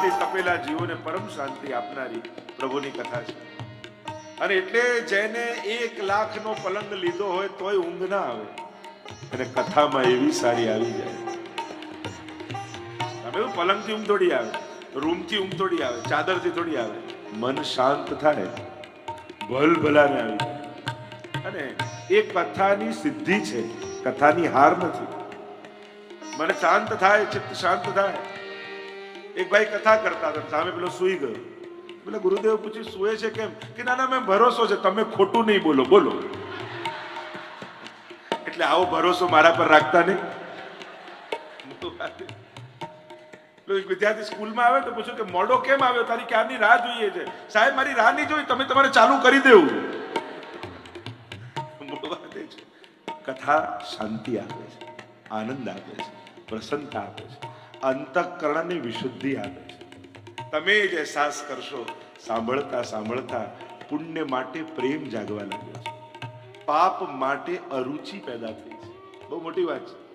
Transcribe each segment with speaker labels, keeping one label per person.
Speaker 1: વર્ષોથી તપેલા જીવોને પરમ શાંતિ આપનારી પ્રભુની કથા છે. અને એટલે જેને એક લાખનો પલંગ લીધો હોય તોય ઊંઘ ના આવે. અને કથામાં એવી સારી આવી જાય. તમે પલંગથી ઊંઘ થોડી આવે, રૂમથી ઊંઘ થોડી આવે, ચાદરથી થોડી આવે. મન શાંત થાય ભલ ભલાને આવી અને એ કથાની સિદ્ધિ છે, કથાની હાર નથી. મને શાંત થાય, ચિત્ત શાંત થાય. એક ભાઈ કથા કરતા હતા. સામે પેલો સુઈ ગયો. એટલે ગુરુદેવ પૂછ્યું સુએ છે કેમ? કે ના ના મેં ભરોસો છે. તમે ખોટું નહીં બોલો. બોલો. એટલે આવો ભરોસો મારા પર રાખતા નહીં. વિદ્યાર્થી સ્કૂલમાં આવે તો પૂછ્યું કે, મોડો કેમ આવ્યો? તારી ક્યારની રાહ જોઈએ છે? સાહેબ, મારી રાહ નહીં જોઈ. તમે તમારે ચાલુ કરી દેવું. કથા શાંતિ આપે છે, આનંદ આપે છે, પ્રસન્નતા આપે છે. અંતઃકરણની વિશુદ્ધિ આવે છે. તમે જ અહેસાસ કરશો, સાંભળતા સાંભળતા પુણ્ય માટે પ્રેમ જાગવા લાગ્યો છે. પાપ માટે અરુચિ પેદા થઈ છે. બહુ મોટી વાત છે.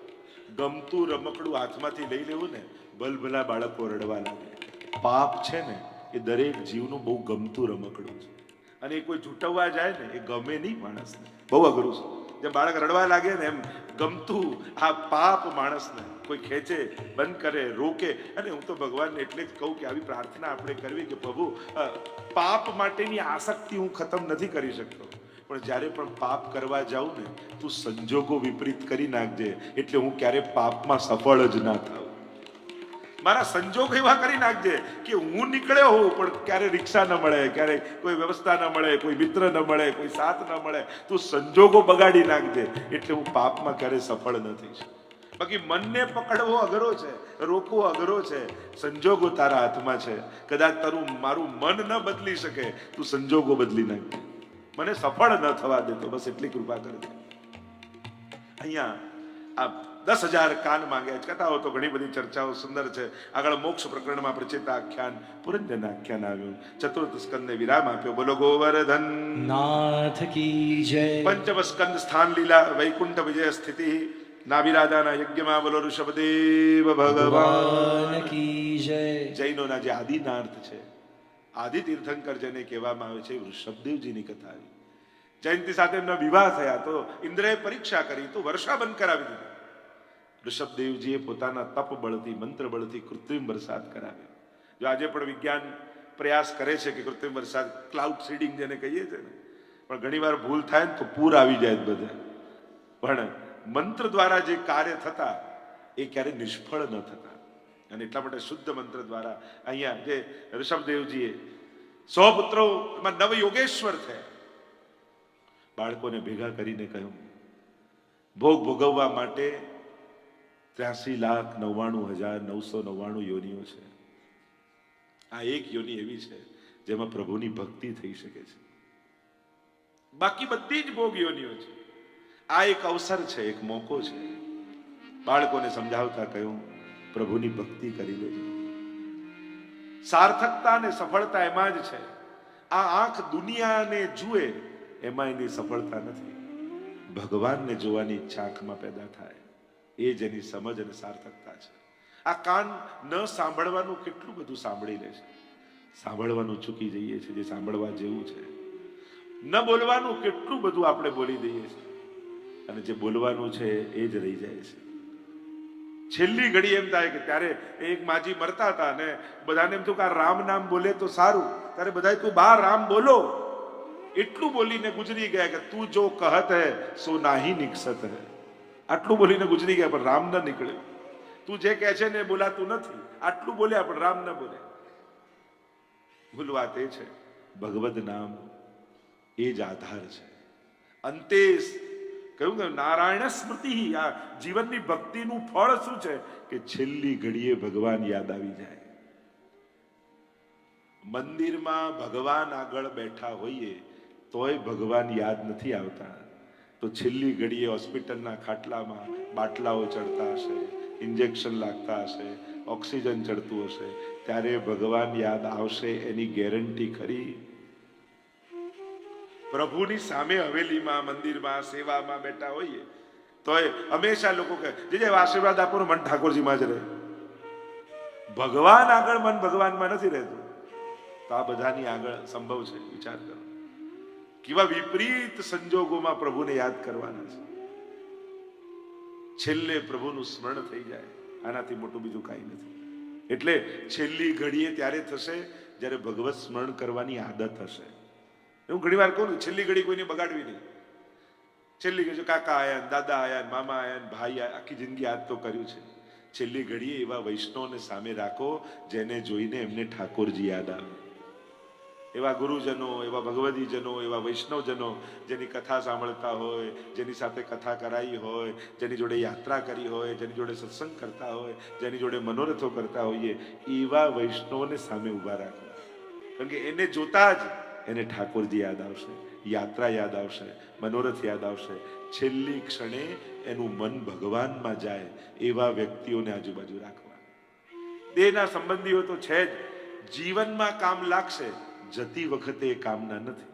Speaker 1: ગમતું રમકડું હાથમાંથી લઈ લેવું ને, ભલભલા બાળકો રડવા લાગે. પાપ છે ને, એ દરેક જીવનું બહુ ગમતું રમકડું છે. અને એ કોઈ જૂટવવા જાય ને, એ ગમે નહીં માણસને. બહુ અઘરું છે. જે બાળક રડવા લાગે ને એમ ગમતું આ પાપ માણસને કોઈ ખેંચે, બંધ કરે, રોકે, અને હું તો ભગવાનને એટલે જ કહું કે આવી પ્રાર્થના આપણે કરવી કે પ્રભુ પાપ માટેની આસક્તિ હું ખતમ નથી કરી શકતો. પણ જ્યારે પણ પાપ કરવા જાઉં ને, તું સંજોગો વિપરીત કરી નાખજે. એટલે હું ક્યારે પાપમાં સફળ જ ના થાઉં. મારા સંજોગ એવા કરી નાખજે કે હું નીકળ્યો હોઉં, પણ ક્યારે રિક્ષા ન મળે, ક્યારે કોઈ વ્યવસ્થા ન મળે, કોઈ મિત્ર ન મળે, કોઈ સાથ ન મળે, તું સંજોગો બગાડી નાખજે. એટલે હું પાપમાં ક્યારે સફળ ન થઈશ. બાકી મનને પકડવો અઘરો છે, રોકવો અઘરો છે. સંજોગો તારા હાથમાં છે. કદાચ તારું, મારું મન ન બદલી શકે, તું સંજોગો બદલી નાખજે. મને સફળ ન થવા દેતો બસ એટલી કૃપા કરજે અહીંયા આ દસ હજાર કાન માંગ્યા કથાઓ તો ઘણી બધી ચર્ચાઓ સુંદર છે. આગળ મોક્ષ પ્રકરણમાં પ્રચિત આખ્યાન પુરંજન આખ્યાન આવ્યું. ચતુર્થ સ્કંદને વિરામ આપ્યો. બોલો ગોવર્ધન.
Speaker 2: નાથ કી જય.
Speaker 1: પંચમ સ્કંદ સ્થાન લીલા વૈકુંઠ વિજય સ્થિતિ. નાભિરાજાના યજ્ઞમાં બોલો ઋષભદેવ ભગવાન.
Speaker 2: કી જય.
Speaker 1: જૈનોના જે આદિનાર્થ છે આદિ તીર્થંકર જેને કહેવામાં આવે છે વૃષભદેવજીની કથા આવી. જયંતિ સાથે એમના વિવાહ થયા તો ઇન્દ્રએ પરીક્ષા કરી તો વર્ષા બંધ કરાવી દીધી. ઋષભદેવજીએ પોતાના તપ બળથી મંત્ર બળથી કૃત્રિમ વરસાદ કરાવ્યો. જો આજે પણ વિજ્ઞાન પ્રયાસ કરે છે કે કૃત્રિમ વરસાદ ક્લાઉડ સીડિંગ જેને કહીએ છીએ ને, પણ ઘણીવાર ભૂલ થાય ને તો પૂર આવી જાય બધે. પણ મંત્ર દ્વારા જે કાર્ય થતા, એ ક્યારે નિષ્ફળ ન થતા. અને એટલા માટે શુદ્ધ મંત્ર દ્વારા અહીંયા જે ઋષભદેવજીએ સો પુત્રોમાં નવ યોગેશ્વર થયા બાળકોને ભેગા કરીને કહ્યું, ભોગ ભોગવવા માટે ત્યાસી લાખ નવ્વાણું હજાર નવસો નવ્વાણું યોનિઓ છે. આ એક યોની એવી છે જેમાં પ્રભુની ભક્તિ થઈ શકે છે. બાકી બધી જ ભોગ યોનિઓ છે. આ એક અવસર છે, એક મોકો છે. બાળકોને સમજાવતા કહ્યું, પ્રભુની ભક્તિ કરી લેજો. સાર્થકતા અને સફળતા એમાં જ છે. આ આંખ દુનિયાને જુએ, એમાં એની સફળતા નથી. ભગવાનને જોવાની ઈચ્છા આંખમાં પેદા થાય. એ જ એની સમજ અને સાર્થકતા છે. આ કાન ન સાંભળવાનું કેટલું બધું સાંભળી લે છે. સાંભળવાનું ચૂકી જઈએ છીએ, જે સાંભળવા જેવું છે. ન બોલવાનું કેટલું બધું આપણે બોલી દઈએ છીએ. અને જે બોલવાનું છે એ જ રહી જાય છે. છેલ્લી ઘડી એમ થાય કે ત્યારે એક માજી મરતા હતા અને બધાને એમ થયું કે આ રામ નામ બોલે તો સારું. ત્યારે બધા તું બા, રામ બોલો. એટલું બોલીને ગુજરી ગયા કે, તું જો કહત હે, સો નાહી નિકસત હે. આટલું બોલીને ગુજરી ગયા, પણ રામ ન નીકળ્યો તું જે કહે છે ને બોલાતું નથી. આટલું બોલ્યા, પણ રામ ન બોલે. ભૂલ વાત એ છે, ભગવદ નામ એ જ આધાર છે. અંતે કહ્યું કે નારાયણ સ્મૃતિ આ જીવનની ભક્તિનું ફળ શું છે? કે છેલ્લી ઘડીએ ભગવાન યાદ આવી જાય. મંદિરમાં ભગવાન આગળ બેઠા હોઈએ, તોય ભગવાન યાદ નથી આવતા. તો છેલ્લી ઘડીએ હોસ્પિટલના ખાટલામાં બાટલાઓ ચડતા હશે, ઇન્જેક્શન લાગતા હશે, ઓક્સિજન ચડતું હશે. ત્યારે ભગવાન યાદ આવશે એની ગેરંટી ખરી? પ્રભુની સામે હવેલીમાં, મંદિરમાં, સેવામાં બેઠા હોઈએ, તોય હંમેશા લોકો કહે, જે જે આશીર્વાદ આપો મન ઠાકોરજીમાં જ રહે. ભગવાન આગળ મન ભગવાનમાં નથી રહેતું. તો આ બધાની આગળ સંભવ છે? વિચાર કરો. કેવા વિપરીત સંજોગોમાં પ્રભુને યાદ કરવાના છે. છેલ્લે પ્રભુનું સ્મરણ થઈ જાય, આનાથી મોટું બીજું કાંઈ નથી. એટલે છેલ્લી ઘડીએ ત્યારે થશે જ્યારે ભગવત સ્મરણ કરવાની આદત હશે. હું ઘણી વાર કહું છેલ્લી ઘડી કોઈને બગાડવી નહીં. છેલ્લી ઘડી કાકા આયા દાદા આયા મામા આયા ભાઈ આયા, આખી જિંદગી યાદ તો કર્યું છે. છેલ્લી ઘડીએ એવા વૈષ્ણવને સામે રાખો જેને જોઈને એમને ઠાકોરજી યાદ આવે. એવા ગુરુજનો, એવા ભગવદીજનો, એવા વૈષ્ણવજનો જેની કથા સાંભળતા હોય, જેની સાથે કથા કરાઈ હોય, જેની જોડે યાત્રા કરી હોય, જેની જોડે સત્સંગ કરતા હોય, જેની જોડે મનોરથો કરતા હોઈએ એવા વૈષ્ણવને સામે ઊભા રાખવા. કારણ કે એને જોતા જ એને ઠાકોરજી યાદ આવશે, યાત્રા યાદ આવશે, મનોરથ યાદ આવશે. છેલ્લી ક્ષણે એનું મન ભગવાનમાં જાય એવા વ્યક્તિઓને આજુબાજુ રાખવા. દેહના સંબંધીઓ તો છે જ. જીવનમાં કામ લાગશે જતી વખતે એ કામના નથી.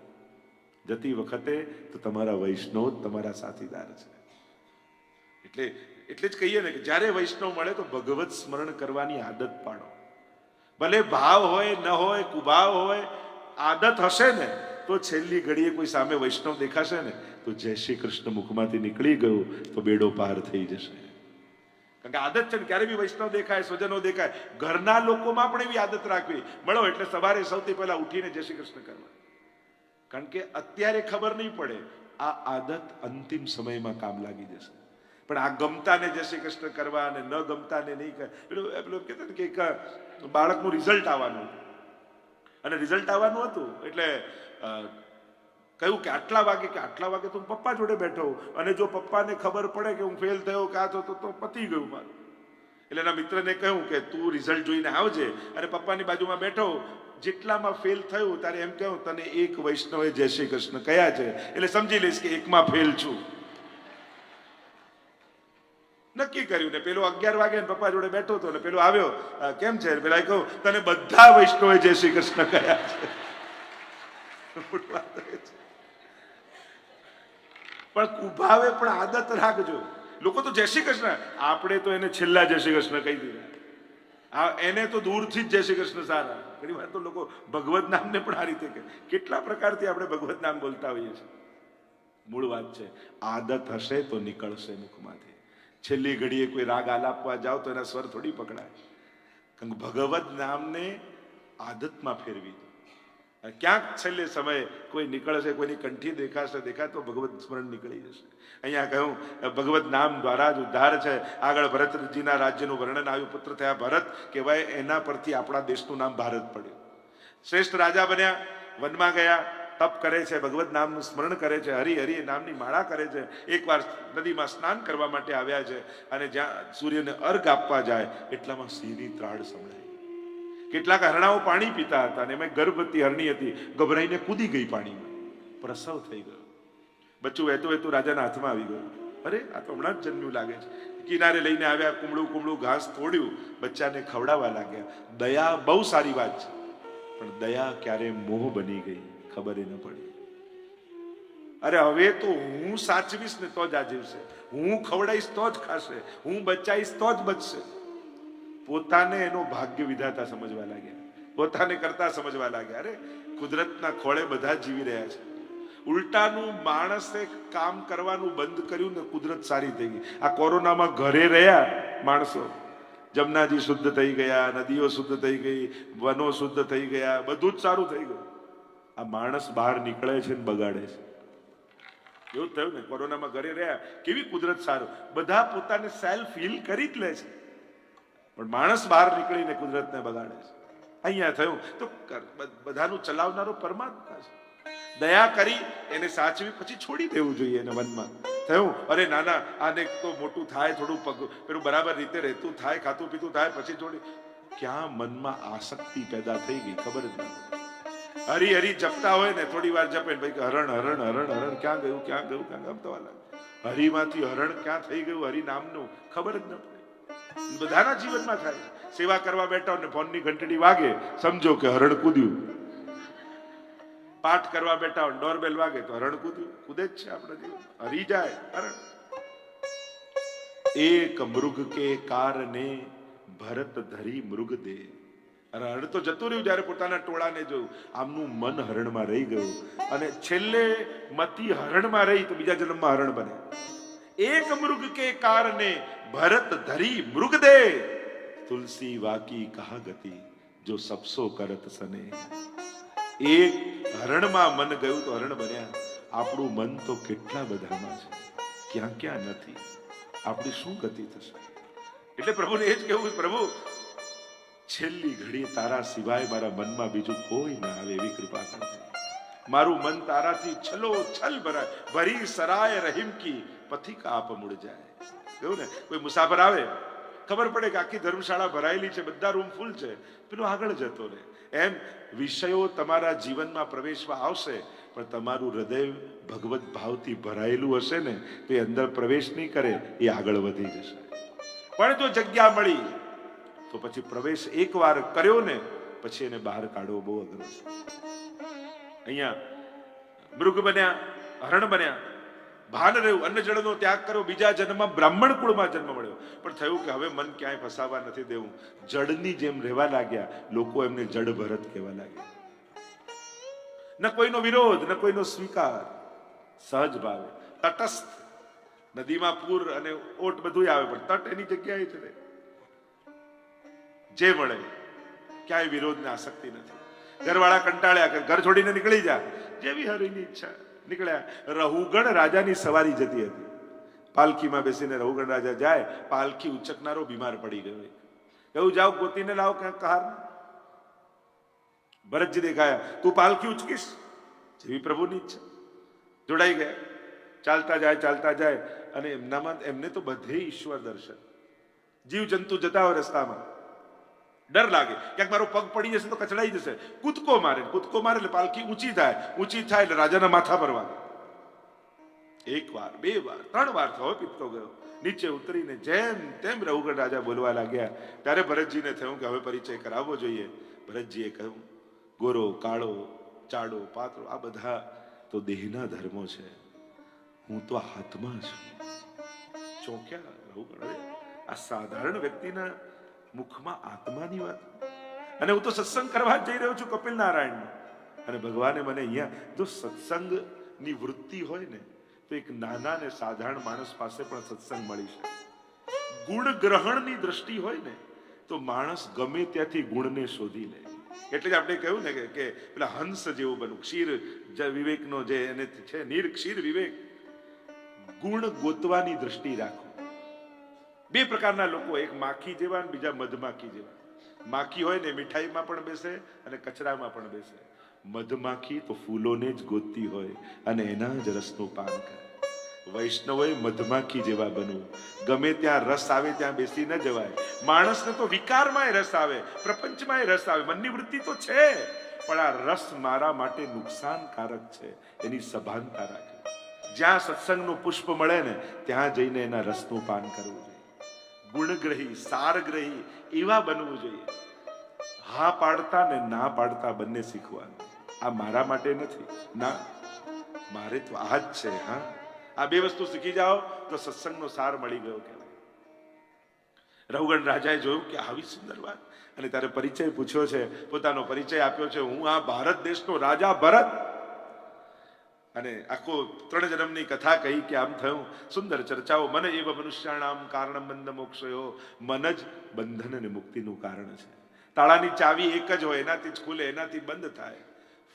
Speaker 1: જતી વખતે તો તમારા વૈષ્ણવ તમારા સાથીદાર છે. એટલે એટલે જ કહીએ ને કે જ્યારે વૈષ્ણવ મળે તો ભગવત સ્મરણ કરવાની આદત પાડો. ભલે ભાવ હોય, ન હોય, કુભાવ હોય, આદત હશે ને, તો છેલ્લી ઘડીએ કોઈ સામે વૈષ્ણવ દેખાશે ને, તો જય શ્રી કૃષ્ણ મુખમાંથી નીકળી ગયું, તો બેડો પાર થઈ જશે. કારણ કે આદત છે ને, ક્યારે બી વૈષ્ણવ દેખાય, સ્વજનો દેખાય, ઘરના લોકોમાં પણ એવી આદત રાખવી. મળો, એટલે સવારે સૌથી પહેલા ઉઠીને જય શ્રી કૃષ્ણ કરવા. કારણ કે અત્યારે ખબર નહીં પડે, આ આદત અંતિમ સમયમાં કામ લાગી જશે. પણ આ ગમતાને જય શ્રી કૃષ્ણ કરવા અને ન ગમતાને નહીં કરે, પેલું પેલું કહેતા ને કે એક બાળકનું રિઝલ્ટ આવવાનું. અને રિઝલ્ટ આવવાનું હતું, એટલે કહ્યું કે આટલા વાગે કે આટલા વાગે તો હું પપ્પા જોડે બેઠો. અને જો પપ્પાને ખબર પડે કે હું ફેલ થયો કે આ તો તો- પતી ગયું મારું. એટલે એના મિત્રને કહ્યું કે તું રિઝલ્ટ જોઈને આવજે. અને પપ્પાની બાજુમાં બેઠો જેટલામાં ફેલ થયું ત્યારે એમ કહ્યું, તને એક વૈષ્ણવે જય શ્રી કૃષ્ણ કયા છે? એટલે સમજી લઈશ કે એકમાં ફેલ છું. નક્કી કર્યું ને પેલો અગિયાર વાગે પપ્પા જોડે બેઠો હતો ને પેલો આવ્યો કેમ છે? પેલા કહું તને બધા વૈષ્ણવે જય શ્રી કૃષ્ણ કયા છે. પણ કુભાવે પણ આદત રાખજો. લોકો તો જય શ્રી કૃષ્ણ. આપણે તો એને છેલ્લા જય શ્રી કૃષ્ણ કહી દીધા. આ એને તો દૂરથી જ જય શ્રી કૃષ્ણ સારા. ઘણી વાર તો લોકો ભગવત નામને પણ આ રીતે કહે. કેટલા પ્રકારથી આપણે ભગવત નામ બોલતા હોઈએ છીએ? મૂળ વાત છે, આદત હશે તો નીકળશે મુખમાંથી. છેલ્લી ઘડીએ કોઈ રાગ આલાપવા જાઓ તો એના સ્વર થોડી પકડાય. કારણ કે ભગવત નામને આદતમાં ફેરવી ક્યાંક છેલ્લે સમયે કોઈ નીકળશે, કોઈની કંઠી દેખાશે, દેખાય તો ભગવત સ્મરણ નીકળી જશે. અહીંયા કહ્યું ભગવત નામ દ્વારા જ ઉદ્ધાર છે. આગળ ભરતજીના રાજ્યનું વર્ણન આવ્યું, પુત્ર થયા ભરત કહેવાય, એના પરથી આપણા દેશનું નામ ભારત પડ્યું. શ્રેષ્ઠ રાજા બન્યા, વનમાં ગયા, તપ કરે છે, ભગવત નામનું સ્મરણ કરે છે, હરિ હરિ નામની માળા કરે છે. એકવાર નદીમાં સ્નાન કરવા માટે આવ્યા છે અને જ્યાં સૂર્યને અર્ઘ આપવા જાય, એટલામાં સિંહની ત્રાડ સંભળાય કેટલાક હરણાઓ પાણી પીતા હતા અને એમાં ગર્ભવતી હરણી હતી. ગભરાઈને કૂદી ગઈ પાણીમાં. પ્રસવ થઈ ગયો. બચ્ચું વહેતું વહેતું રાજાના હાથમાં આવી ગયું. અરે, આ તો હમણાં જ જન્મ્યું લાગે છે. કિનારે લઈને આવ્યા, કુમળું કુમળું ઘાસ તોડ્યું. બચ્ચાને ખવડાવવા લાગ્યા. દયા બહુ સારી વાત છે. પણ દયા ક્યારે મોહ બની ગઈ? ખબર ન પડી. અરે, હવે તો હું સાચવીશ ને તો જ આજીવશે હું ખવડાવીશ તો જ ખાશે. હું બચાવીશ તો જ બચશે. પોતાને એનો ભાગ્ય વિધાતા સમજવા લાગ્યા. પોતાને કરતા સમજવા લાગ્યા. અરે, કુદરતના ખોળે બધા જીવી રહ્યા છે. ઉલટાનું માણસે કામ કરવાનું બંધ કર્યું ને કુદરત સારી થઈ ગઈ. આ કોરોનામાં ઘરે રહ્યા માણસો. જમનાજી શુદ્ધ થઈ ગયા, નદીઓ શુદ્ધ થઈ ગઈ, વનો શુદ્ધ થઈ ગયા, બધું જ સારું થઈ ગયું. આ માણસ બહાર નીકળે છે ને બગાડે છે. એવું થયું ને, કોરોનામાં ઘરે રહ્યા. કેવી કુદરત સારું. બધા પોતાને સેલ્ફ હીલ કરી જ લે છે. પણ માણસ બહાર નીકળીને કુદરતને બગાડે છે. અહીંયા થયું તો બધાનું ચલાવનારો પરમાત્મા છે. દયા કરી એને સાચવી પછી છોડી દેવું જોઈએ એને વનમાં થયું? અરે નાના, આને તો મોટું થાય, થોડું પગ, પેલું બરાબર રીતે રહેતું થાય, ખાતું પીતું થાય, પછી છોડી. ક્યાં મનમાં આસક્તિ પેદા થઈ ગઈ, ખબર જ નહીં હરી હરી જપતા હોય ને, થોડી વાર જપે ભાઈ હરણ હરણ હરણ હરણ, ક્યાં ગયું ક્યાં ગયું, ક્યાં ગમતવા લાગે હરીમાંથી હરણ ક્યાં થઈ ગયું, હરિ નામનું, ખબર જ ન પડે બધાના જીવનમાં થાય. સેવા કરવા બેઠા ને ફોનની ઘંટડી વાગે, સમજો કે હરણ કૂદ્યું. પાઠ કરવા બેઠા હોય ડોરબેલ વાગે તો હરણ કૂદ્યું. કૂદે જ છે આપણે જીવન હરી જાય, હરણ. એક મૃગ કે કારને ભરત ધરી મૃગ દે. અને હરણ તો જતું રહ્યું જ્યારે પોતાના ટોળાને જોયું. આમનું મન હરણમાં રહી ગયું. અને છેલ્લે મતી હરણમાં રહી તો બીજા જન્મમાં હરણ બને. એક मृग કે कारणे भरत धरी मृग दे तुलसी वाकी कहा गति जो સપસો કરત સને. એક હરણમાં મન ગયું તો હરણ બન્યા. આપણું મન તો કેટલા બધામાં છે. ક્યાં ક્યાં નથી. આપણી શું ગતિ થશે? એટલે પ્રભુને એ જ કહેવું પ્રભુ, છેલ્લી ઘડી તારા સિવાય મારા મનમાં બીજું કોઈ ના આવે એવી કૃપા મારું મન તારાથી છલો છલ ભરાય. ભરી સરાય રહીમ કી. પથિક આપ મૂળ જાય. એવું ને? કોઈ મુસાફર આવે, ખબર પડે કે આખી ધર્મશાળા ભરાયેલી છે, બધા રૂમ ફૂલ છે. પેલો આગળ જતો રહે. એમ વિષયો તમારા જીવનમાં પ્રવેશવા આવશે, પણ તમારું હૃદય ભગવત ભાવથી ભરાયેલું હશે ને, તો એ અંદર પ્રવેશ નહીં કરે, એ આગળ વધી જશે. પણ જો જગ્યા મળી, તો પછી પ્રવેશ એકવાર કર્યો ને, પછી એને બહાર કાઢવો બહુ અઘરો છે. અહીંયા મૃગ બન્યા, હરણ બન્યા ભાન રહ્યું, અન્ન જળનો ત્યાગ કર્યો, બીજા જન્મમાં બ્રાહ્મણ કુળમાં જન્મ મળ્યો. પણ થયું કે હવે મન ક્યાંય ફસાવા નથી દેવું. જડની જેમ રહેવા લાગ્યા, લોકો એમને જડ ભરત કહેવા લાગ્યા. ન કોઈનો વિરોધ, ન કોઈનો સ્વીકાર. સહજ ભાવે. તટસ્થ. નદીમાં પૂર અને ઓટ બધું આવે, પણ તટ એની જગ્યાએ રહે. જે મળે, ક્યાંય વિરોધને આસક્તિ નથી. ઘરવાળા કંટાળ્યા કે ઘર છોડીને નીકળી જા. જેવી હરિની ઈચ્છા. નીકળ્યા. રહુગણ રાજાની સવારી જતી હતી. પાલખીમાં બેસીને રહુગણ રાજા જાય, પાલખી ઉચકનારો બીમાર પડી ગયો. એવું જાઓ, ગોતીને લાવો ક્યાંક કહાર ભરતજી દેખાયા, તું પાલખી ઉચકીશ? જેવી પ્રભુની ઈચ્છા. જોડાઈ ગયા. ચાલતા જાય ચાલતા જાય, અને એમનામાં એમને તો બધે ઈશ્વર દર્શન. જીવ જંતુ જતા હોય રસ્તામાં. ડર લાગે. ક્યાંક મારો પગ પડી જશે તો કચડાઈ જશે. કૂદકો મારે કૂદકો મારે એટલે પાલખી ઊંચી થાય. ઊંચી થાય એટલે રાજાના માથા પર વાગે. એક વાર, બે વાર, ત્રણ વાર થયો પીપતો ગયો. નીચે ઉતરીને જેમ તેમ રઘુગઢ રાજા બોલવા લાગ્યા. ત્યારે ભરતજીને થયું કે હવે પરિચય કરાવવો જોઈએ. ભરતજીએ કહ્યું, ગોરો, કાળો ચાડો પાતળો, આ બધા તો દેહના ધર્મો છે. હું તો હાથમાં છું. ચોક્યા રઘુગઢ. આ સાધારણ વ્યક્તિના મુખમાં આત્માની વાત. અને હું તો સત્સંગ કરવા જઈ રહ્યો છું કપિલ નારાયણ અને ભગવાને મને અહીંયા જો સત્સંગની વૃત્તિ હોય ને, તો એક નાના ને સાધારણ માણસ પાસે પણ સત્સંગ મળી શકે. ગુણ ગ્રહણની દ્રષ્ટિ હોય ને, તો માણસ ગમે ત્યાંથી ગુણને શોધી લે. એટલે જ આપણે કહ્યું ને કે- પેલા હંસ જેવું બનવું ક્ષીર વિવેકનો જે એને છે, નિર, ક્ષીર, વિવેક. ગુણ ગોતવાની દ્રષ્ટિ રાખો. બે પ્રકારના લોકો, એક માખી જેવા બીજા મધમાખી જેવા. માખી હોય ને મીઠાઈમાં પણ બેસે અને કચરામાં પણ બેસે. મધમાખી તો ફૂલોને જ ગોતતી હોય અને એના જ રસનું પાન કરે. વૈષ્ણવોએ મધમાખી જેવા બનવું. ગમે ત્યાં રસ આવે ત્યાં બેસી ન જવાય. માણસને તો વિકારમાંય રસ આવે પ્રપંચમાંય રસ આવે. મનની વૃત્તિ તો છે, પણ આ રસ મારા માટે નુકસાનકારક છે. એની સભાનતા રાખે જ્યાં સત્સંગનું પુષ્પ મળે ને, ત્યાં જઈને એના રસનું પાન કરવું ગુણગ્રહી, સારગ્રહી એવા બનવું જોઈએ. હા પાડતા ને ના પાડતા બંને શીખવાનું. આ મારા માટે નથી. ના, મારે તો આ જ છે, હા. આ બે વસ્તુ શીખી જાઓ તો સત્સંગનો સાર મળી ગયો કહેવાય. રઘુગણ રાજાએ જોયું કે આવી સુંદર વાત. અને ત્યારે પરિચય પૂછ્યો છે, પોતાનો પરિચય આપ્યો છે, હું આ ભારત દેશનો રાજા ભરત અને આખો ત્રણ જન્મની કથા કહી કે આમ થયું. સુંદર ચર્ચાઓ, મને એવ મનુષ્યાણામ કારણ બંધ મોક્ષયો. મન જ બંધન અને મુક્તિનું કારણ છે. તાળાની ચાવી એક જ હોય, એનાથી જ ખુલે, એનાથી બંધ થાય.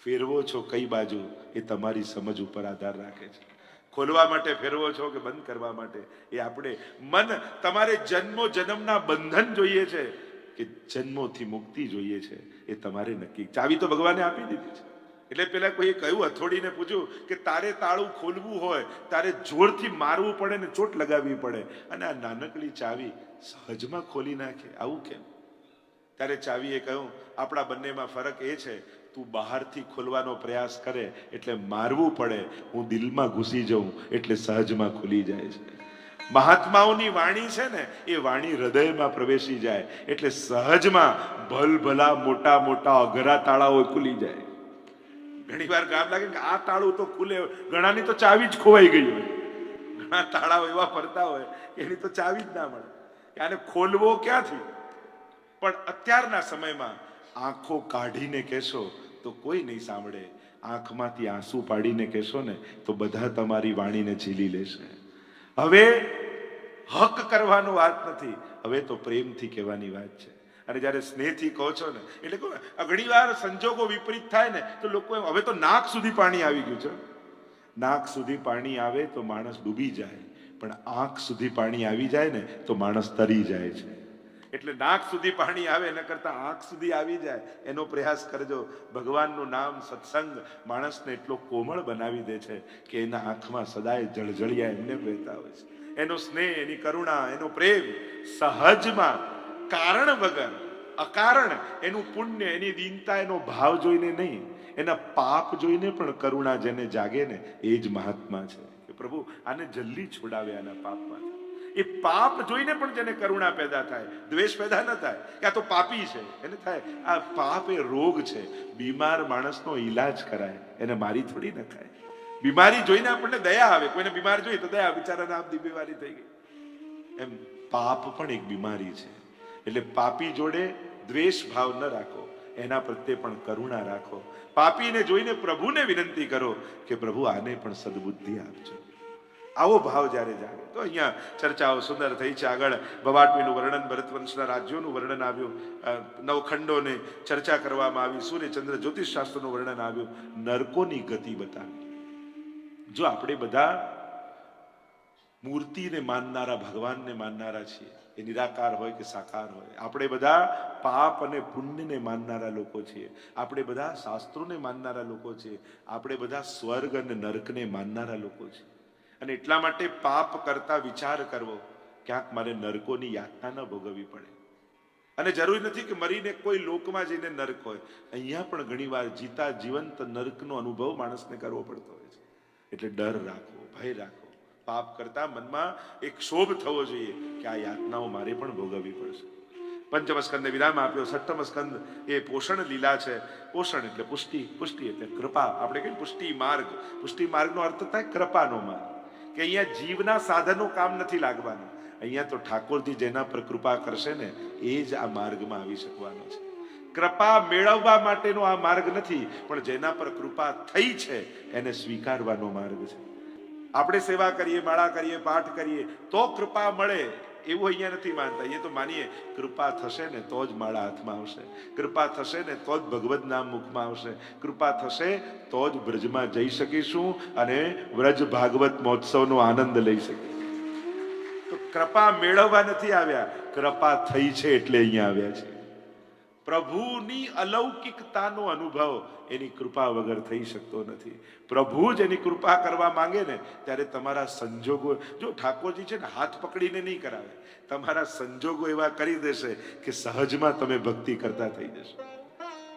Speaker 1: ફેરવો છો કઈ બાજુ? એ તમારી સમજ ઉપર આધાર રાખે છે. ખોલવા માટે ફેરવો છો કે બંધ કરવા માટે? એ આપણે મન તમારે જન્મો જન્મના બંધન જોઈએ છે કે જન્મોથી મુક્તિ જોઈએ છે. એ તમારે નક્કી. ચાવી તો ભગવાને આપી દીધી છે. એટલે પેલા કોઈએ કહ્યું, હથોડીને પૂછ્યું કે તારે તાળું ખોલવું હોય, તારે જોરથી મારવું પડે ને ચોટ લગાવવી પડે. અને આ નાનકડી ચાવી સહજમાં ખોલી નાખે. આવું કેમ? ત્યારે ચાવીએ કહ્યું, આપણા બંનેમાં ફરક એ છે, તું બહારથી ખોલવાનો પ્રયાસ કરે એટલે મારવું પડે. હું દિલમાં ઘૂસી જાઉં એટલે સહજમાં ખુલી જાય છે. મહાત્માઓની વાણી છે ને, એ વાણી હૃદયમાં પ્રવેશી જાય એટલે સહજમાં ભલભલા મોટા મોટા અઘરા તાળાઓ ખુલી જાય. ઘણી વાર ગામ લાગે કે આ તાળું તો ખુલે ઘણાની તો ચાવી જ ખોવાઈ ગઈ હોય. ઘણા તાળાઓ એવા ફરતા હોય એની તો ચાવી જ ના મળે. કે આને ખોલવો ક્યાંથી? પણ અત્યારના સમયમાં આંખો કાઢીને કહેશો તો કોઈ નહીં સાંભળે. આંખમાંથી આંસુ પાડીને કહેશો ને તો બધા તમારી વાણીને ઝીલી લેશે. હવે હક કરવાનો વાત નથી. હવે તો પ્રેમથી કહેવાની વાત છે. અને જ્યારે સ્નેહથી કહો છો ને, એટલે કહો ઘણી વાર સંજોગો વિપરીત થાય ને, તો લોકો હવે તો નાક સુધી પાણી આવી ગયું છે. નાક સુધી પાણી આવે તો માણસ ડૂબી જાય, પણ આંખ સુધી પાણી આવી જાય ને, તો માણસ તરી જાય છે. એટલે નાક સુધી પાણી આવે એના કરતા આંખ સુધી આવી જાય, એનો પ્રયાસ કરજો. ભગવાનનું નામ સત્સંગ માણસને એટલો કોમળ બનાવી દે છે કે એના આંખમાં સદાય જળજળિયા એમને વહેતા હોય છે. એનો સ્નેહ, એની કરુણા, એનો પ્રેમ સહજમાં કારણ વગર, અકારણ, એનું પુણ્ય, એની દીનતા, એનો ભાવ જોઈને નહીં, એના પાપ જોઈને પણ કરુણા જેને જાગે ને, એ જ મહાત્મા છે. કે પ્રભુ, આને જલ્દી છોડાવે આના પાપમાંથી એ પાપ જોઈને પણ જેને કરુણા પેદા થાય, દ્વેષ પેદા ન થાય, કે આ તો પાપી છે, એને થાય, આ પાપ એ રોગ છે. બીમાર માણસનો ઈલાજ કરાય, એને મારી થોડી ન થાય. બીમારી જોઈને આપણને દયા આવે, કોઈને બીમાર જોઈ તો દયા, બિચારાને આમ બીમારી થઈ ગઈ. એમ પાપ પણ એક બીમારી છે. એટલે પાપી જોડે દ્વેષ ભાવ ન રાખો, એના પ્રત્યે પણ કરુણા રાખો. પાપીને જોઈને પ્રભુને વિનંતી કરો કે પ્રભુ આને પણ સદબુદ્ધિ આપજો. આવો ભાવ જ્યારે જાગે. તો અહીંયા ચર્ચાઓ સુંદર થઈ છે. આગળ ભવાટમીનું વર્ણન ભરતવંશના રાજ્યોનું વર્ણન આવ્યું. નવખંડોને ચર્ચા કરવામાં આવી. સૂર્યચંદ્ર જ્યોતિષશાસ્ત્રનું જ્યોતિષ શાસ્ત્રનું વર્ણન આવ્યું. નરકોની ગતિ બતાવી. જો આપણે બધા મૂર્તિને માનનારા, ભગવાનને માનનારા છીએ. એ નિરાકાર હોય કે સાકાર હોય. આપણે બધા પાપ અને પુણ્યને માનનારા લોકો છીએ. આપણે બધા શાસ્ત્રોને માનનારા લોકો છીએ. આપણે બધા સ્વર્ગ અને નરકને માનનારા લોકો છીએ. અને એટલા માટે પાપ કરતા વિચાર કરવો. ક્યાંક મારે નરકોની યાતના ન ભોગવવી પડે. અને જરૂરી નથી કે મરીને કોઈ લોકમાં જઈને નરક હોય. અહીંયા પણ ઘણીવાર જીતા જીવંત નરકનો અનુભવ માણસને કરવો પડતો હોય છે. એટલે ડર રાખો ભય રાખો પાપ કરતા મનમાં એક ક્ષોભ થવો જોઈએ કે આ યાતનાઓ મારે પણ ભોગવવી પડશે. પંચમ સ્કંદને વિરામ આપ્યો. સપ્તમ સ્કંદ એ પોષણ લીલા છે. પોષણ એટલે પુષ્ટિ. પુષ્ટિ એટલે કૃપા. આપણે કહીએ પુષ્ટિ માર્ગ. પુષ્ટિ માર્ગનો અર્થ થાય કૃપાનો માર્ગ. કે અહીંયા જીવના સાધનો કામ નથી લાગવાનું. અહીંયા તો ઠાકોરજી જેના પર કૃપા કરશે ને એ જ આ માર્ગમાં આવી શકવાનો છે. કૃપા મેળવવા માટેનો આ માર્ગ નથી, પણ જેના પર કૃપા થઈ છે, એને સ્વીકારવાનો માર્ગ છે. આપણે સેવા કરીએ, માળા કરીએ, પાઠ કરીએ, તો કૃપા મળે, એવું અહીંયા નથી માનતા. એ તો માનીએ, કૃપા થશે ને તો જ માળા હાથમાં આવશે. કૃપા થશે ને તો જ ભગવત નામ મુખમાં આવશે. કૃપા થશે તો જ બ્રજમાં જઈ શકીશું અને વ્રજ ભાગવત મહોત્સવનો આનંદ લઈ શકીશું. તો કૃપા મેળવવા નથી આવ્યા, કૃપા થઈ છે એટલે અહીંયા આવ્યા છે પ્રભુની અલૌકિકતાનો અનુભવ એની કૃપા વગર થઈ શકતો નથી. પ્રભુ જ એની કૃપા કરવા માંગે ને, ત્યારે તમારા સંજોગો, જો ઠાકોરજી છે ને હાથ પકડીને નહીં કરાવે, તમારા સંજોગો એવા કરી દેશે કે સહજમાં તમે ભક્તિ કરતા થઈ જશો.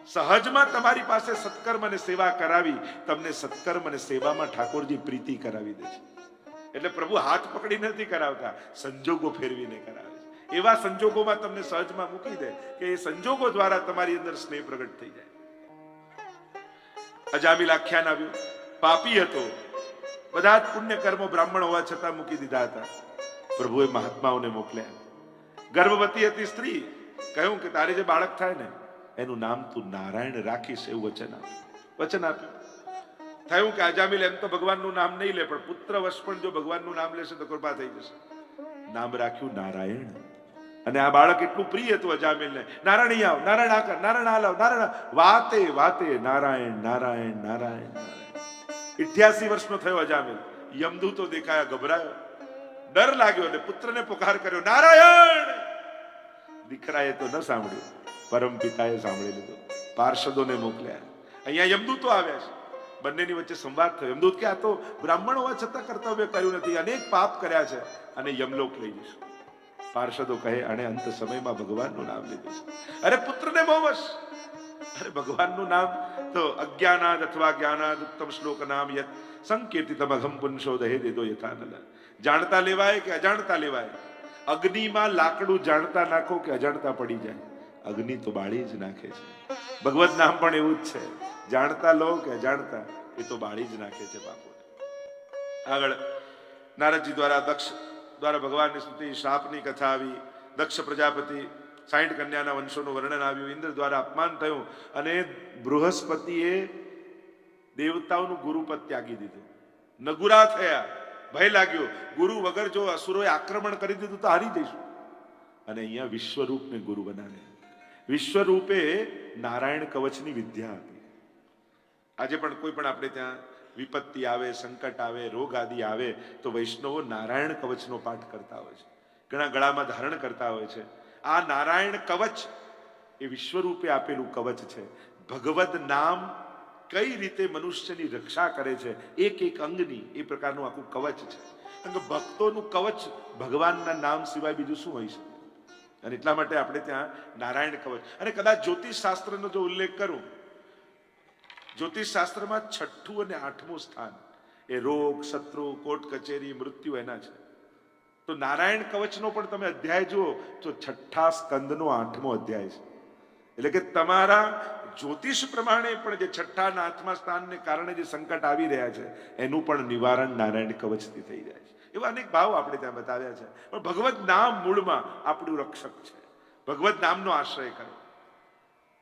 Speaker 1: સહજમાં તમારી પાસે સત્કર્મ અને સેવા કરાવી, તમને સત્કર્મ અને સેવામાં ઠાકોરજી પ્રીતિ કરાવી દે છે. એટલે પ્રભુ હાથ પકડી નથી કરાવતા, સંજોગો ફેરવીને કરાવે એવા સંજોગોમાં તમને સહજમાં મૂકી દે કે એ સંજોગો દ્વારા તમારી અંદર સ્નેહ પ્રગટ થઈ જાય. અજામિલ આખ્યાન આવ્યું. પાપી હતો. બધા જ પુણ્ય કર્મો બ્રાહ્મણ હોવા છતાં મૂકી દીધા હતા. પ્રભુએ મહાત્માઓને મોકલ્યા. ગર્ભવતી હતી સ્ત્રી. કહ્યું કે તારે જે બાળક થાય ને, એનું નામ તું નારાયણ રાખીશ એવું વચન આપ્યું. વચન આપ્યું. થયું કે અજામિલ એમ તો ભગવાનનું નામ નહીં લે, પણ પુત્ર વશ પણ જો ભગવાનનું નામ લેશે તો કૃપા થઈ જશે. નામ રાખ્યું નારાયણ. અને આ બાળક એટલું પ્રિય હતું અજામિલને નારાયણ આવ, નારાયણ આ નારાયણ આ લાવ નારાયણ વાતે વાતે, નારાયણ નારાયણ નારાયણ નારાયણ. ઇઠ્યાસી વર્ષનો થયો અજામિલ યમદૂતો દેખાયા ગભરાયો. ડર લાગ્યો અને પુત્રને પોકાર કર્યો, નારાયણ! દીકરાએ તો ન સાંભળ્યું. પરમ પિતાએ સાંભળી લીધું. પાર્ષદોને મોકલ્યા. અહીંયા યમદૂતો આવ્યા છે. બંનેની વચ્ચે સંવાદ થયો. યમદૂત કે, આ તો બ્રાહ્મણ હોવા છતાં કર્તવ્ય કર્યું નથી. અનેક પાપ કર્યા છે. અને યમલોક લઈ જઈશું પાર્ષદો કહે અને અંત સમયમાં ભગવાનનું નામ લીધું છે. અરે, પુત્રને બહુ અરે, ભગવાનનું નામ તો અજ્ઞાનાદ અથવા જ્ઞાનાદ ઉત્તમ શ્લોક નામ યત. સંકેતિત અઘમ પુંસો દહે દેદો યથાનલ જાણતા લેવાય કે અજાણતા લેવાય? અગ્નિમાં લાકડું જાણતા નાખો કે અજાણતા પડી જાય? અગ્નિ તો બાળી જ નાખે છે. ભગવત નામ પણ એવું જ છે. જાણતા લો કે અજાણતા, એ તો બાળી જ નાખે છે બાપુ આગળ, નારદજી દ્વારા દક્ષ દ્વારા ભગવાનની સ્તુતિ શ્રાપની કથા આવી, દક્ષ પ્રજાપતિ સાઠ કન્યાના વંશોનું વર્ણન આવ્યું, ઇન્દ્ર દ્વારા અપમાન થયું અને બૃહસ્પતિએ દેવતાઓનું ગુરુપદ ત્યાગી દીધું. નગુરા થયા, ભય લાગ્યો. ગુરુ વગર જો અસુરોએ આક્રમણ કરી દીધું તો હારી જઈશું. અને અહીંયા વિશ્વરૂપને ગુરુ બનાવ્યા. વિશ્વરૂપે નારાયણ કવચની વિદ્યા આપી. આજે પણ કોઈ પણ આપણે ત્યાં વિપત્તિ આવે, સંકટ આવે, રોગ આદિ આવે, તો વૈષ્ણવો નારાયણ કવચનો પાઠ કરતા હોય છે. ઘણા ગળામાં ધારણ કરતા હોય છે. આ નારાયણ કવચ એ વિશ્વરૂપે આપેલું કવચ છે. ભગવદ નામ કઈ રીતે મનુષ્યની રક્ષા કરે છે, એક એક અંગની એ પ્રકારનું આખું કવચ છે. કારણ ભક્તોનું કવચ ભગવાનના નામ સિવાય બીજું શું હોય છે અને એટલા માટે આપણે ત્યાં નારાયણ કવચ. અને કદાચ જ્યોતિષ શાસ્ત્રનો જો ઉલ્લેખ કરું જ્યોતિષ શાસ્ત્રમાં છઠ્ઠું અને આઠમું સ્થાન. એ રોગ, શત્રુ, કોર્ટ, કચેરી, મૃત્યુ એના છે. તો નારાયણ કવચનો પણ તમે અધ્યાય જુઓ, તો છઠ્ઠા સ્કંદનો આઠમો અધ્યાય છે. એટલે કે તમારા જ્યોતિષ પ્રમાણે પણ જે છઠ્ઠા અને આઠમા સ્થાનને કારણે જે સંકટ આવી રહ્યા છે, એનું પણ નિવારણ નારાયણ કવચથી થઈ જાય છે. એવા અનેક ભાવ આપણે ત્યાં બતાવ્યા છે. પણ ભગવત નામ મૂળમાં આપણું રક્ષક છે. ભગવત નામનો આશ્રય કરો.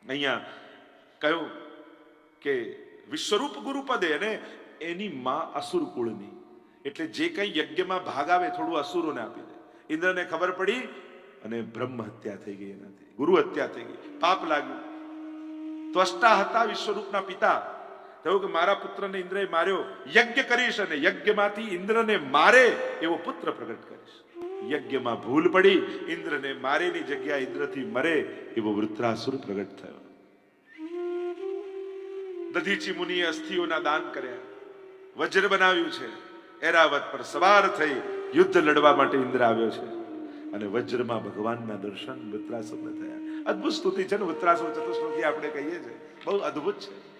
Speaker 1: અહીંયા કહ્યું કે વિશ્વરૂપ ગુરુપદે અને એની માં અસુર કુળની. એટલે જે કંઈ યજ્ઞમાં ભાગ આવે થોડું અસુરોને આપી દે. ઇન્દ્રને ખબર પડી અને બ્રહ્મ હત્યા થઈ ગઈ એનાથી. ગુરુ હત્યા થઈ ગઈ. પાપ લાગ્યું. ત્વષ્ટા હતા વિશ્વરૂપના પિતા. થયું કે મારા પુત્રને ઇન્દ્રએ માર્યો. યજ્ઞ કરીશ અને યજ્ઞમાંથી ઇન્દ્રને મારે એવો પુત્ર પ્રગટ કરીશ. યજ્ઞમાં ભૂલ પડી. ઇન્દ્રને મારેની જગ્યા ઇન્દ્રથી મરે એવો વૃત્રાસુર પ્રગટ થયો. દધીચી મુનિએ અસ્થિઓના દાન કર્યા. વજ્ર બનાવ્યું છે. એરાવત પર સવાર થઈ યુદ્ધ લડવા માટે ઇન્દ્ર આવ્યો છે. અને વજ્રમાં ભગવાનના દર્શન વૃત્રાસુરને થયા. અદ્ભુત સ્તુતિ છે ને વૃત્રાસુર ચતુશ્લોકી આપણે કહીએ છીએ. બહુ અદ્ભુત છે.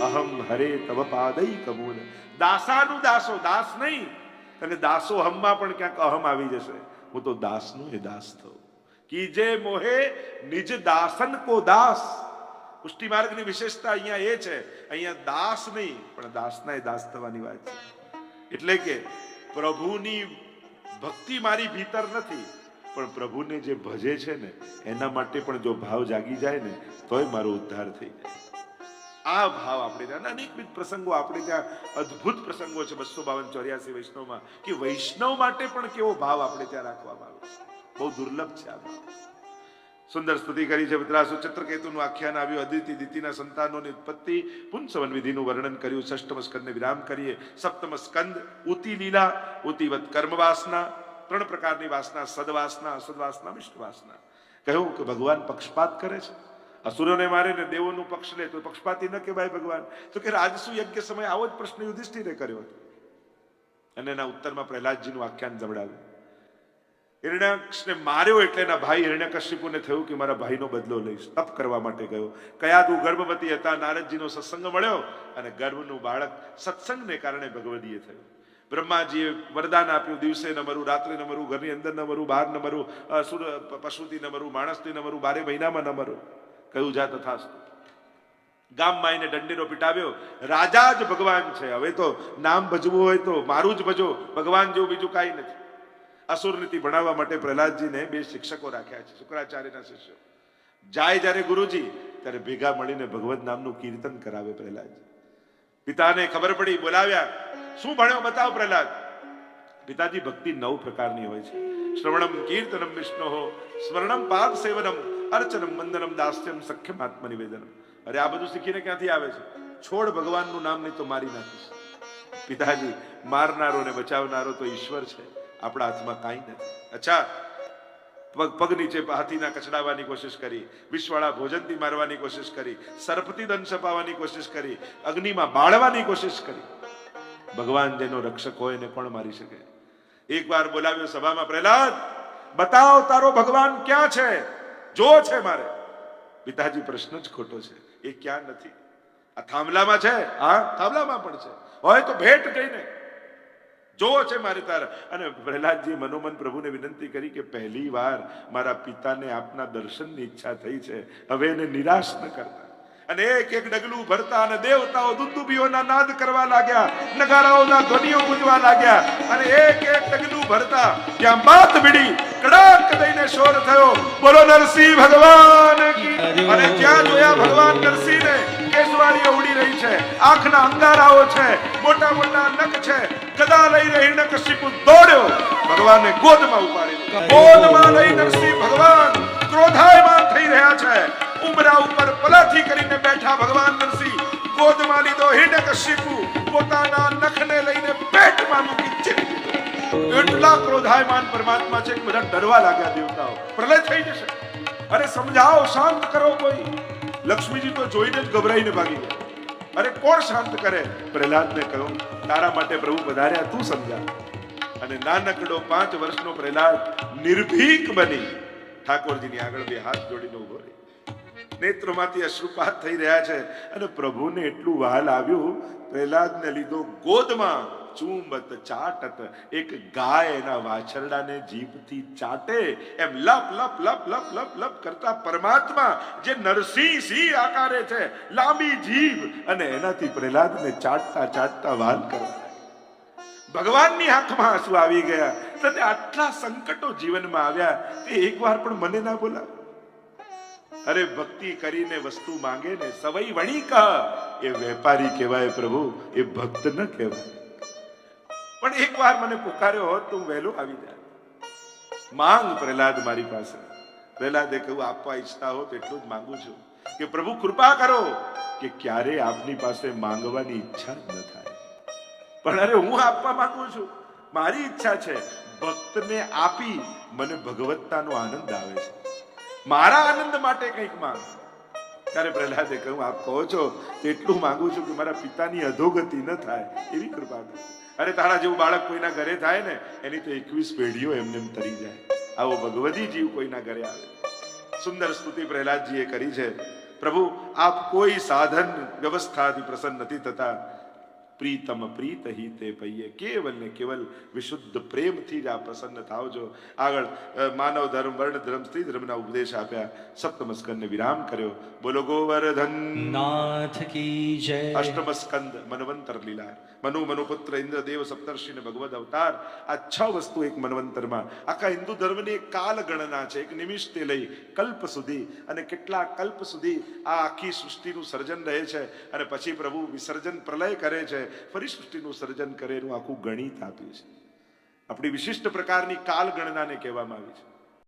Speaker 1: અહમ હરે તવ પાદઈ કમૂલ. દાસાનું દાસો, દાસ નહીં. અને દાસો હમમાં પણ ક્યાંક અહમ આવી જશે. હું તો દાસનું એ દાસ થઉં. કીજે મોહે નિજ દાસન કો દાસ. પુષ્ટિ માર્ગની વિશેષતા અહીંયા એ છે, અહીંયા દાસ નહીં, પણ દાસના એ દાસ થવાની વાત છે. એટલે કે પ્રભુની ભક્તિ મારી ભીતર નથી, પણ પ્રભુને જે ભજે છે ને, એના માટે પણ જો ભાવ જાગી જાય ને, તોય મારો ઉદ્ધાર થઈ જાય. આ ભાવ આપણે ત્યાં, અને અનેકવિધ પ્રસંગો આપણે ત્યાં, અદ્ભુત પ્રસંગો છે બસો બાવન ચોર્યાસી વૈષ્ણવમાં, કે વૈષ્ણવ માટે પણ કેવો ભાવ આપણે ત્યાં રાખવામાં આવે છે. બહુ દુર્લભ છે આ ભાવ. સુંદર સ્તુતિ કરી છે વિતરાસુ ચિત્રકેતુનું આખ્યાન આવ્યું. અદિતિ દિતિના સંતાનોની ઉત્પત્તિ પુંસવન વિધિનું વર્ણન કર્યું. ષષ્ઠમ સ્કંદને વિરામ કરીએ. સપ્તમ સ્કંદ ઉતિ લીલા, ઉતિવત કર્મવાસના, ત્રણ પ્રકારની વાસના, સદવાસના, અસદવાસના મિષ્ટ વાસના કહ્યું કે ભગવાન પક્ષપાત કરે છે. અસુરોને મારે ને દેવોનું પક્ષ લે, તો પક્ષપાતી ન કહેવાય ભગવાન. તો કે રાજસુ યજ્ઞ સમય આવો જ પ્રશ્ન યુધિષ્ઠિરે કર્યો હતો. અને એના ઉત્તરમાં પ્રહલાદજીનું આખ્યાન જવડાવ્યું હિરણ્યાક્ષને માર્યો એટલે એના ભાઈ હિરણ્યકશ્યપુને થયું કે મારા ભાઈનો બદલો લઈશ. તપ કરવા માટે ગયો. કયા તું ગર્ભવતી હતા, નારદજીનો સત્સંગ મળ્યો અને ગર્ભનું બાળક સત્સંગને કારણે ભગવદીએ થયું. બ્રહ્માજીએ વરદાન આપ્યું. દિવસે ન મરું, રાત્રે ન મરું, ઘરની અંદર ન મરું, બહાર ન મરું પશુથી ન મરું, માણસથી ન મરું, બારે મહિનામાં ન મરું. કયું જા તથાસ્તુ ગામમાં એને દંડેરો પીટાવ્યો. રાજા જ ભગવાન છે. હવે તો નામ ભજવું હોય તો મારું જ ભજો. ભગવાન જેવું બીજું કાંઈ નથી. અસુર નીતિ ભણાવવા માટે પ્રહલાદજીને બે શિક્ષકો રાખ્યા છે, શુક્રાચાર્યના શિષ્યો. જાય જ્યારે ગુરુજી, ત્યારે ભેગા મળીને ભગવત નામનું કીર્તન કરાવે પ્રહલાદજી. પિતાને ખબર પડી, બોલાવ્યા, શું ભણ્યો? બતાવ પ્રહલાદ. પિતાજી ભક્તિ નવ પ્રકારની હોય છે. શ્રવણમ કીર્તનમ વિષ્ણુ, સ્મરણમ પાદ સેવનમ, અર્ચનમ વંદનમ દાસ્યમ સખ્યમ આત્મ નિવેદનમ. અરે, આ બધું શીખીને ક્યાંથી આવે છે? છોડ ભગવાનનું નામ નહીં તો મારી નાખીશ. પિતાજી, મારનારો ને બચાવનારો તો ઈશ્વર છે. આપણા હાથમાં કાંઈ નથી. અચ્છા, પગ પગ નીચે હાથીના કચડાવવાની કોશિશ કરી, વિશ્વાળા ભોજનથી મારવાની કોશિશ કરી, સર્પથી દંડ છપાવવાની કોશિશ કરી, અગ્નિમાં બાળવાની કોશિશ કરી. ભગવાન જેનો રક્ષક હોય એને કોણ મારી શકે? એક વાર બોલાવ્યો સભામાં પ્રહલાદ, બતાવ તારો ભગવાન ક્યાં છે? જો છે મારે. પિતાજી પ્રશ્ન જ ખોટો છે. એ ક્યાં નથી? આ થાંભલામાં છે? હા, થાંભલામાં પણ છે. હોય તો ભેટ કહીને. જોવો છે મારે તારા. અને પ્રહલાદજી મનોમન પ્રભુને વિનંતી કરી કે પહેલી વાર મારા પિતાને આપના દર્શનની ઈચ્છા થઈ છે. હવે એને નિરાશ ન કરતા. અને એક એક ડગલું ભરતા અને દેવતાઓ દુંદુબીઓના નાદ કરવા લાગ્યા. નગારાઓના ધ્વનિઓ ગુંજવા લાગ્યા. અને એક એક ડગલું ભરતા ત્યાં બાત ભીડી કડક દઈને શોર થયો. બોલો નરસિંહ ભગવાન અને જ્યાં જોયા ભગવાન નરસિંહને કેસવાળીઓ ઉડી રહી છે. આંખના અંગારાઓ છે. મોટા મોટા નખ છે. ગદા લઈ રહી નરસિંહ દોડ્યો. ભગવાનને ગોદમાં ઉપાડી. ગોદમાં લઈ નરસિંહ ભગવાન ક્રોધાયમાન થઈ રહ્યા છે. ઉમરા ઉપર પલાથી કરીને બેઠા ભગવાન નરસિંહ ગોદમાં લીધો હિરણ્યકશિપુ પોતાના નખને લઈને પેટમાં મૂકી ચીરી. એટલા ક્રોધાયમાન પરમાત્મા છે કે બધા ડરવા લાગ્યા દેવતાઓ. પ્રલય થઈ જશે. અરે સમજાવો, શાંત કરો કોઈ. લક્ષ્મીજી તો જોઈને જ ગભરાઈને ભાગી ગયા. અરે, કોણ શાંત કરે? પ્રહલાદને કહ્યું, તારા માટે પ્રભુ પધાર્યા, તું સમજા. અને નાનકડો પાંચ વર્ષનો પ્રહલાદ નિર્ભીક બની ઠાકોરજીની આગળ બે હાથ જોડીને ઊભો રહી નેત્રોમાંથી અશ્રુપાત થઈ રહ્યા છે અને પ્રભુને એટલું વહાલ આવ્યું, પ્રહલાદને લીધો ગોદમાં ચુંબત ચાટત, એક ગાય એના વાછરડાને જીભથી ચાટે, એમ લપ લપ લપ લપ લપ લપ કરતા પરમાત્મા, જે નરસિંહ સિંહ આકારે છે, લાંબી જીભ અને એનાથી પ્રહલાદને ચાટતા ચાટતા વહાલ કરવા ભગવાનની આંખમાં આંસુ આવી ગયા. તને આટલા સંકટો જીવનમાં આવ્યા, તે એકવાર પણ મને ના બોલા અરે ભક્તિ કરીને વસ્તુ માંગે ને સવઈ વણી કહ. એ વેપારી કહેવાય પ્રભુ, એ ભક્ત ન કહેવાય. પણ એકવાર મને પુકાર્યો હોત તો વહેલો આવી જાય માંગ પ્રહલાદ મારી પાસે. પ્રહલાદે કહ્યું, આપવા ઈચ્છતા હોત એટલું જ માંગુ છું. કે પ્રભુ, કૃપા કરો કે ક્યારે આપની પાસે માંગવાની ઈચ્છા ન થાય. પણ અરે, હું આપવા માંગુ છું. મારી ઈચ્છા છે, ભક્તને આપી મને ભગવત્તાનો આનંદ આવે છે. મારા આનંદ માટે કંઈક માંગ. ત્યારે પ્રહલાદે કહ્યું, આપ કહો છો એટલું માંગુ છું કે મારા પિતાની અધોગતિ ન થાય. એવી કૃપા કરો. અરે, તારા જેવું બાળક કોઈના ઘરે થાય ને, એની તો એકવીસ પેઢીઓ એમને એમ તરી જાય. આવો ભગવતી જીવ કોઈના ઘરે આવે. સુંદર સ્તુતિ પ્રહલાદજીએ કરી છે. પ્રભુ, આપ કોઈ સાધન વ્યવસ્થાથી પ્રસન્ન નથી થતા. પ્રીતમ પ્રીત હિતે પૈયે કેવલ ને કેવલ વિશુદ્ધ પ્રેમથી જ આ પ્રસન્ન થાવ છો આગળ માનવ ધર્મ વર્ણ ધર્મ સ્ત્રી ધર્મના ઉપદેશ આપ્યા સપ્તમ સ્કંદને વિરામ કર્યો બોલો ગોવર્ધન
Speaker 2: નાથ કી જય
Speaker 1: અષ્ટમ સ્કંદ મનવંતર લીલા મનુ મનુપુત્ર ઇન્દ્રદેવ સપ્તર્ષિ ને ભગવદ અવતાર આ છ વસ્તુ એક મનવંતરમાં આખા હિન્દુ ધર્મની એક કાલ ગણના છે એક નિમિષથી લઈ કલ્પ સુધી અને કેટલા કલ્પ સુધી આ આખી સૃષ્ટિનું સર્જન રહે છે અને પછી પ્રભુ વિસર્જન પ્રલય કરે છે ફરી સૃષ્ટિનું સર્જન કરે એનું આખું ગણિત આપ્યું છે આપણી વિશિષ્ટ પ્રકારની કાલ ગણનાને કહેવામાં આવી છે.